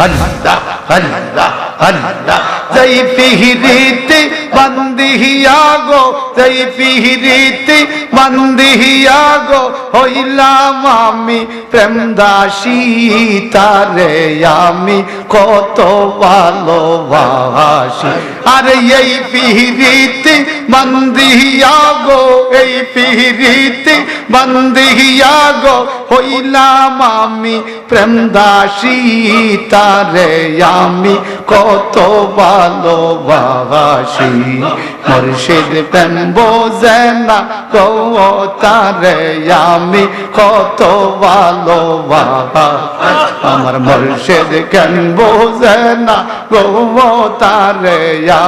হল্লা হল্লা হল্লা যাই পিহিরিতে বন্দিহিয়া গো জয় পিহিরিতে বন্দিহিয়া গো হইলাম আমি প্রেম দাসী তারে আমি কত ভালোবাসি। আরে এই পিহিরিতে বন্দিহিয়া গো এই পিহিরিতে বন্দিহিয়া গো হইলাম আমি প্রেম দাসী তারে আমি কত ভালোবাসি। মুর্শিদ প্রেম বোঝে না গো তারে, আমি কত ভালোবাসি। আমার মুর্শিদ কেন বোঝে না গো তারে,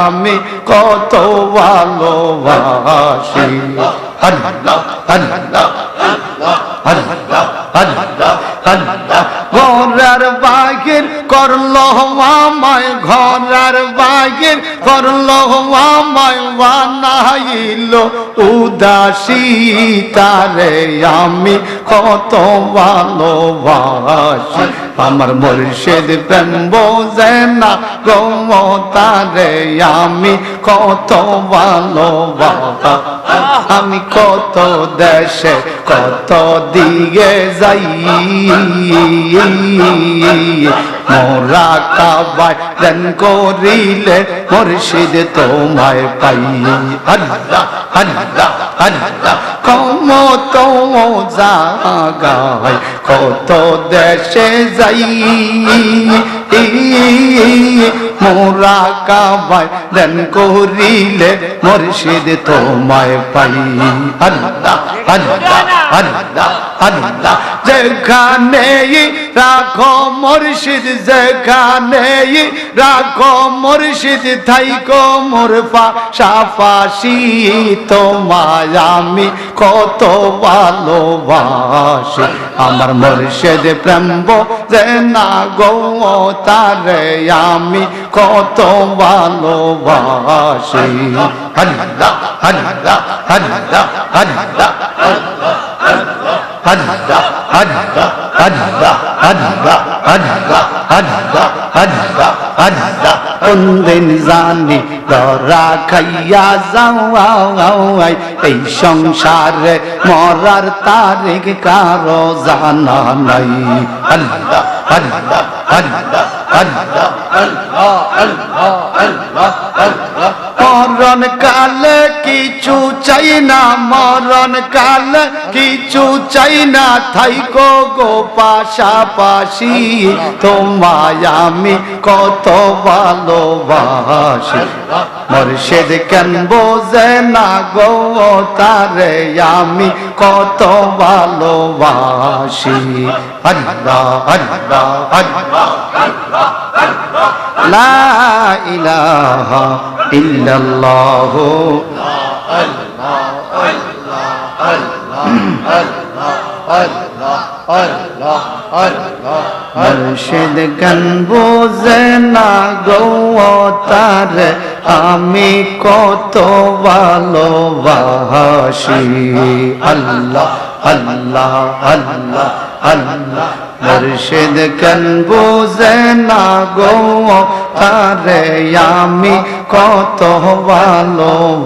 আমি কত ভালোবাসি। আল্লাহ আল্লাহ আল্লাহ আল্লাহ আল্লাহ ঘরের বাগির করল আমায়, ঘরের বাগির করল আমায় বানাইল উদাসী তারে আমি কত ভালোবাসি। আমার মুর্শিদ প্রেম বোঝে না গো তারে আমি কত ভালোবাসি। আমি কত দেশে, কত দিকে যাই। মোরা কাবাই দেন করিলে মুর্শিদ তোমায় পাই। আল্লাহ আল্লাহ আল্লাহ কমত জাগায় কত দেশে যাই। মোরা কাবাই দেন করিলে মুর্শিদ তোমায় পাই। আল্লাহ আল্লাহ আল্লাহ আল্লাহ যেখানে রাখো মুর্শিদ, যেখানে রাখো মুর্শিদ, থাইকো মোর পাশাপাশি তোমায় আমি কত ভালোবাসি। আমার মুর্শিদ প্রেম যে না গো তারে আমি কত ভালোবাসি। আল্লাহ আল্লাহ আল্লাহ আল্লাহ। আল্লাহ আল্লাহ আল্লাহ আল্লাহ আল্লাহ আল্লাহ আল্লাহ আল্লাহ কোনদিন জানি ধরা খাইয়া যাও এই সংসারে মরার তারিখ কারও জানা নাই। আল্লাহ আল্লাহ আল্লাহ আল্লাহ আল্লাহ আল্লাহ আল্লাহ আল্লাহ মরণ কালে কিছু চাই না, মরণ কালে। কিছু চাই না, থাইকো গো পাশাপাশি। তোমায় আমি কত ভালোবাসি। মর্ষেদ কেন বোঝে না গো, তারে আমি কত ভালোবাসি। আল্লাহ আল্লাহ আল্লাহ। লা ইলাহা ইল্লাল্লাহ। মুর্শিদ গান বোঝে না গো তার, আমি কত ভালোবাসি। আল্লাহ আল্লাহ আল্লাহ আল্লাহ। মুর্শিদ কেন বোঝে না গো তারে আমি কত ভালোবাসি।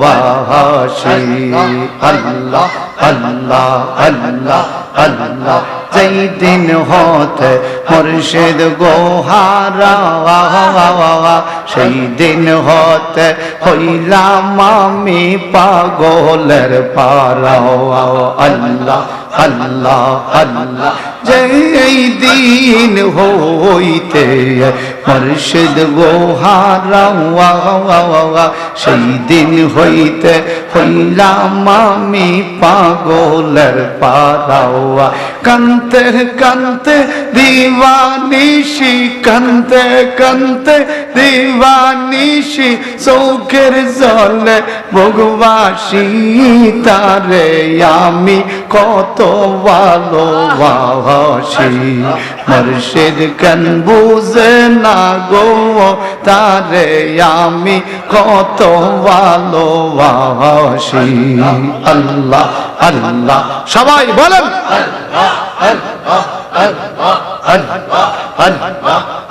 আল্লাহ আল্লাহ আল্লাহ আল্লাহ। যেই দিন হতে মুর্শিদ গোহারা সেই দিন হতে হইলাম আমি পাগলের পারাও আল্লাহ আল্লাহ আল্লাহ। যেই দিন হইতে মুর্শিদ গোহারা সেই দিন হইতে হইলাম আমি পাগলের পারাওয়া কান্তে কান্তে দিবানিশি কান্তে কান্তে দিবানিশি চৌখের জলে ভগবাসী, তারে আমি কত ভালোবাসি। মর্ষের কেন বুঝে না গো তারে আমি কত ভালোবাসি। আল্লাহ আল্লাহ সবাই বলেন। আল্লাহ আল্লাহ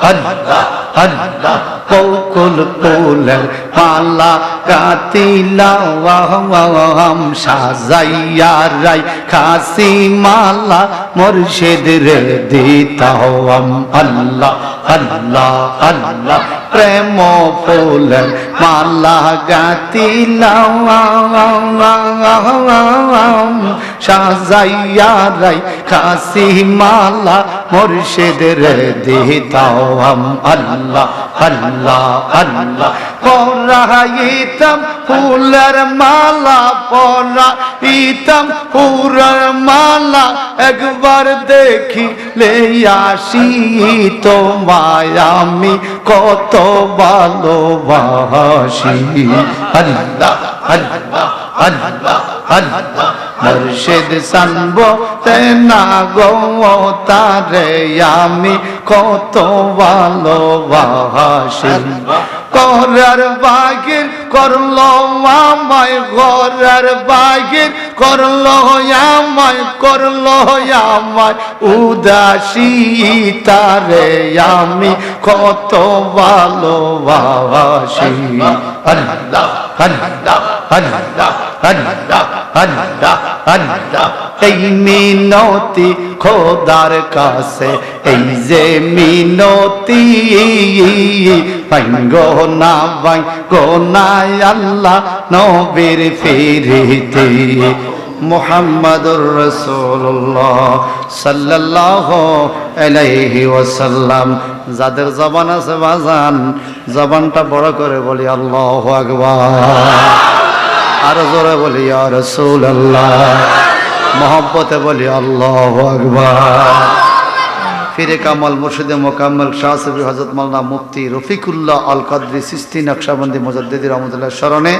আল্লাহ আল্লাহ। বকুল ফুলের মালা গাতিলাম সাজাইয়া রাই খাসি মালা মুর্শিদ রে দিতাম আল্লাহ আল্লাহ আল্লাহ। প্রেম ফুলের মালা গাতিলাম সাজাইয়া রাই খাসি মালা মুর্শিদ রে দিতাম আল্লাহ আল্লাহ। আল্লাহ পরাইতাম ফুলের মালা, পরাইতাম ফুলের মালা। একবার দেখি লে আসি তো মায়ামি কত ভালোবাসি। আল্লাহ আল্লাহ আল্লাহ আল্লাহ। মুর্শিদ সানব তেনা গো তারে আমি কত ভালোবাসি। করার বাগির করল আমায় ঘরের বাগির করল আমায় করল আমায়। উদাসী তারে আমি কত ভালোবাসি। আল্লাহ এই মিনতি খোদার কাছে, এই যে মিনতি পাইঙ্গো না গো না আল্লাহ, নবীর ফিরিতে মুহাম্মাদুর রাসূলুল্লাহ সাল্লাল্লাহু আলাইহি ওয়াসাল্লাম। যাদের জবান আছে, বাজান, জবানটা বড় করে বলি, আল্লাহু আকবার। আর জোরে বলি, ইয়া রাসূলুল্লাহ। মহব্বতে বলি, আল্লাহু আকবার। ফিরে কামাল মুর্শিদে মোকাম্মল শাহ সবি হজরত মালনা মুফতি রফিকুল্লাহ আল কাদরি সিস্তি, নকশাবন্দি, মজাদ্দিদি রহমতুল্লাহ স্মরণে